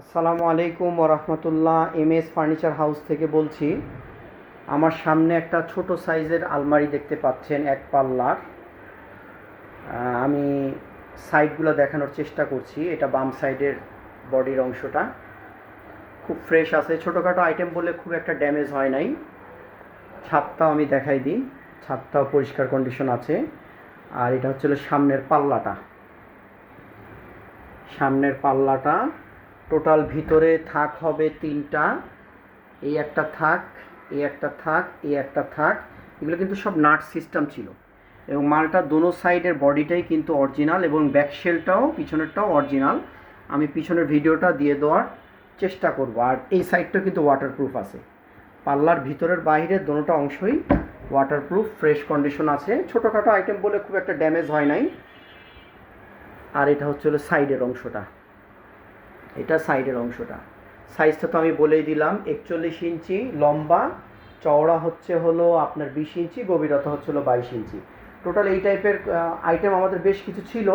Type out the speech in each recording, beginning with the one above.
আসসালামু আলাইকুম ওরহমতুল্লাহ এম এস ফার্নিচার হাউস থেকে বলছি, আমার সামনে একটা ছোট সাইজের আলমারি দেখতে পাচ্ছেন, এক পাল্লার। আমি সাইডগুলো দেখানোর চেষ্টা করছি, এটা বাম সাইডের বডির অংশটা। খুব ফ্রেশ আছে, ছোটোখাটো আইটেম বলে খুব একটা ড্যামেজ হয় নাই। ছাদটাও আমি দেখাই দিই, ছাদটাও পরিষ্কার কন্ডিশন আছে। আর এটা হচ্ছে হলো সামনের পাল্লাটা। সামনের পাল্লাটা টোটাল ভিতরে থাক হবে তিনটা। এই একটা থাক, এই একটা থাক, এই একটা থাক। এগুলো কিন্তু সব নাট সিস্টেম ছিল। এবং মালটা দোনো সাইডের বডিটাই কিন্তু অরিজিনাল এবং ব্যাক শেলটাও পিছনেরটাও অরিজিনাল। আমি পিছনের ভিডিওটা দিয়ে দেওয়ার চেষ্টা করব। আর এই সাইডটা কিন্তু ওয়াটারপ্রুফ আছে। পাল্লার ভিতরের বাইরের দোনোটা অংশই ওয়াটারপ্রুফ ফ্রেশ কন্ডিশন আছে। ছোটোখাটো আইটেম বলে খুব একটা ড্যামেজ হয় নাই। আর এটা হচ্ছে হলো সাইডের অংশটা। এটা সাইডের অংশটা। সাইজটা তো আমি বলেই দিলাম, একচল্লিশ ইঞ্চি লম্বা, চওড়া হচ্ছে হলো আপনার বিশ ইঞ্চি, গভীরতা হচ্ছে হলো বাইশ ইঞ্চি। টোটাল এই টাইপের আইটেম আমাদের বেশ কিছু ছিল।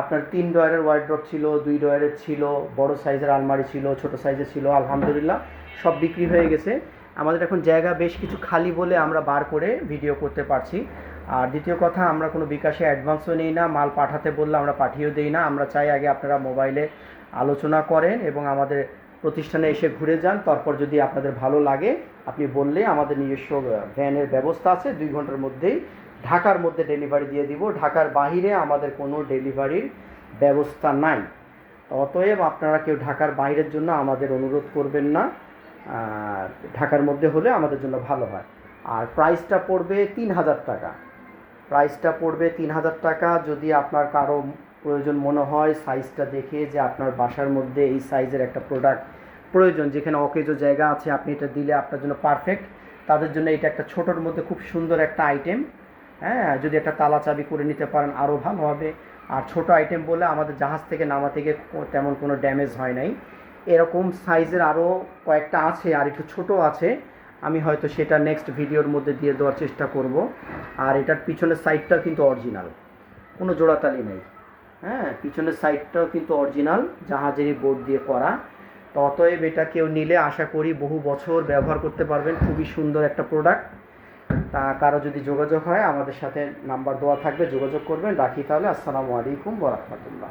আপনার তিন ডয়ারের ওয়াইড্রপ ছিল, দুই ডয়ারের ছিল, বড় সাইজের আলমারি ছিল, ছোট সাইজের ছিল, আলহামদুলিল্লাহ সব বিক্রি হয়ে গেছে। আমাদের এখন জায়গা বেশ কিছু খালি বলে আমরা বার করে ভিডিও করতে পারছি। আর দ্বিতীয় কথা, আমরা কোনো বিকাশে অ্যাডভান্সও নিই না, মাল পাঠাতে বললে আমরা পাঠিয়েও দিই না। আমরা চাই আগে আপনারা মোবাইলে আলোচনা করেন এবং আমাদের প্রতিষ্ঠানে এসে ঘুরে যান। তারপর যদি আপনাদের ভালো লাগে, আপনি বললে আমাদের নিজস্ব ভ্যানের ব্যবস্থা আছে। দুই ঘণ্টার মধ্যেই ঢাকার মধ্যে ডেলিভারি দিয়ে দিব। ঢাকার বাইরে আমাদের কোনো ডেলিভারির ব্যবস্থা নাই। অতএব আপনারা কেউ ঢাকার বাইরের জন্য আমাদের অনুরোধ করবেন না। ঢাকার মধ্যে হলে আমাদের জন্য ভালো হয়। আর প্রাইসটা পড়বে তিন হাজার টাকা। প্রাইসটা পড়বে তিন হাজার টাকা। যদি আপনার কারও প্রয়োজন মনে হয় সাইজটা দেখে যে আপনার বাসার মধ্যে এই সাইজের একটা প্রোডাক্ট প্রয়োজন, যেখানে অকেজো জায়গা আছে, আপনি এটা দিলে আপনার জন্য পারফেক্ট তাদের জন্য এটা একটা ছোটোর মধ্যে খুব সুন্দর একটা আইটেম হ্যাঁ যদি একটা তালা চাবি করে নিতে পারেন আরও ভালো হবে। আর ছোট আইটেম বলে আমাদের জাহাজ থেকে নামা থেকে তেমন কোনো ড্যামেজ হয় নাই। এরকম সাইজের আরও কয়েকটা আছে, আর একটু ছোট আছে। আমি হয়তো সেটা নেক্সট ভিডিওর মধ্যে দিয়ে দেওয়ার চেষ্টা করব। আর এটার পিছনের সাইডটা কিন্তু অরিজিনাল কোনো জোড়াতালি নেই। হ্যাঁ পিছনের সাইডটাও কিন্তু অরিজিনাল জাহাজেরই বোর্ড দিয়ে করা। অতএব এটা কেউ নিলে আশা করি বহু বছর ব্যবহার করতে পারবেন। খুবই সুন্দর একটা প্রোডাক্ট তা কারও যদি যোগাযোগ হয়, আমাদের সাথে নাম্বার দেওয়া থাকবে, যোগাযোগ করবেন। রাখি তাহলে। আসসালামু আলাইকুম ওরহমতুল্লাহ